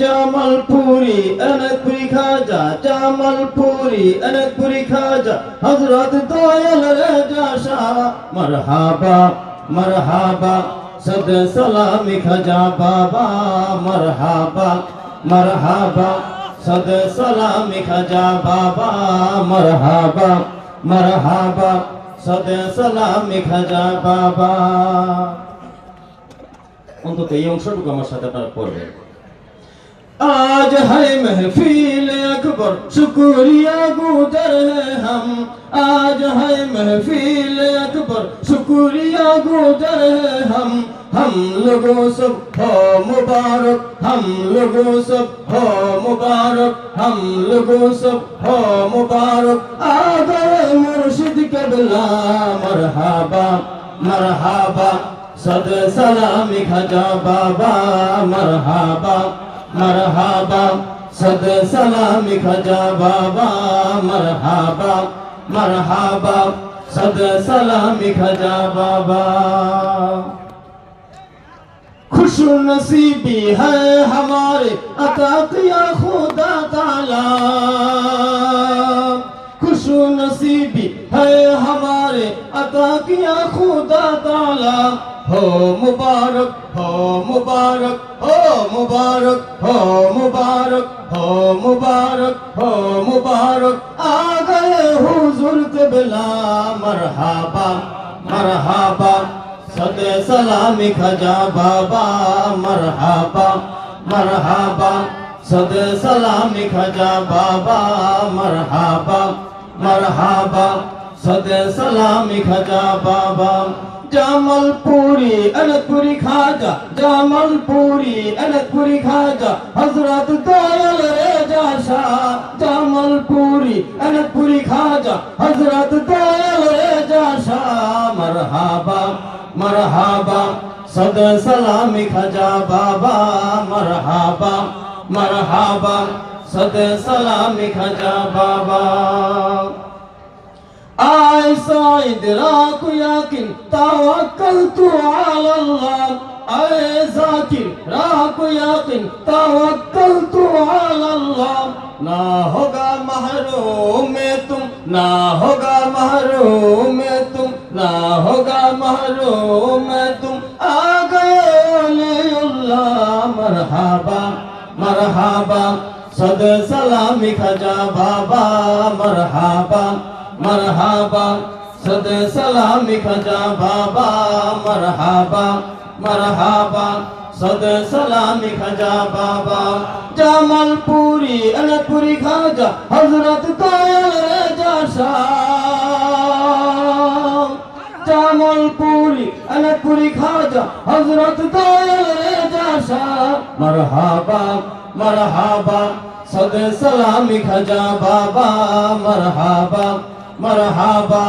জামালপুরি অনেকপুরি খাজা, জামালপুরি অনেকপুরি খাজা হজরত দয়াল রাজা শাহ, মারহাবা মারহাবা, সদ সালামি খাজা বাবা, মারহাবা মারহাবা, সদ সালামি খাজা বাবা, মারহাবা মারহাবা, সদ সালামি খাজা বাবা। অন্তত এই অংশটুকু আমার সাথে আপনারা পড়বেন। آج ہے محفیل اکبر، شکریہ گزر ہے ہم۔ آج ہے محفیل اکبر، شکریہ گزر ہے ہم۔ ہم لوگوں سب ہو مبارک، ہم لوگوں سب ہو مبارک، ہم لوگوں سب ہو مبارک۔ آ مرشد قبلہ، مرحبا مرحبا، صد سلامی کھجا بابا، مرحبا۔ مرحبا، صد سلام خجا بابا مرحبا مرحبا، صد سلام خجا بابا خوش نصیبی ہے ہمارے عطا کیا خدا تعالی۔ ہمارے عطا کیا خدا تعالی ہو مبارک ہو مبارک ہو مبارک ہو مبارک ہو مبارک ہو مبارک آ گئے حضور قبلہ مرحبا مرحبا صد سلامی کھجا بابا مرحبا مرحبا صد سلامی کھجا بابا مرحبا مرحبا صد سلامی کھجا بابا۔ جامل پوری انت پوری کھاجا جامل پوری انت پوری کھاجا حضرت دویل ریجا شاہ۔ جامل پوری انت پوری کھاجا حضرت دویل ریجا شاہ۔ مرحبا مرحبا۔ صد سلامی کھجا بابا۔ مرحبا مرحبا۔ صد سلامی کھجا بابا۔ آي صايد راك ياكن توكلت على الله آي ذاكر راك ياكن توكلت على الله. نہ ہوگا محروم تم نہ ہوگا محروم تم نہ ہوگا محروم تم آ گئے اللہ مرحبا مرحبا صد سلامی کھجا بابا مرحبا مرحبا صد سلامی کھجا بابا مرحبا مرحبا صد سلامی کھجا بابا جامل پوری انت پوری کھاجا حضرت کوئل رجا شاہ جامل پوری انت پوری کھاجا حضرت کوئل رجا شاہ مرحبا مرحبا صد سلامی کھجا بابا مرحبا مرحبا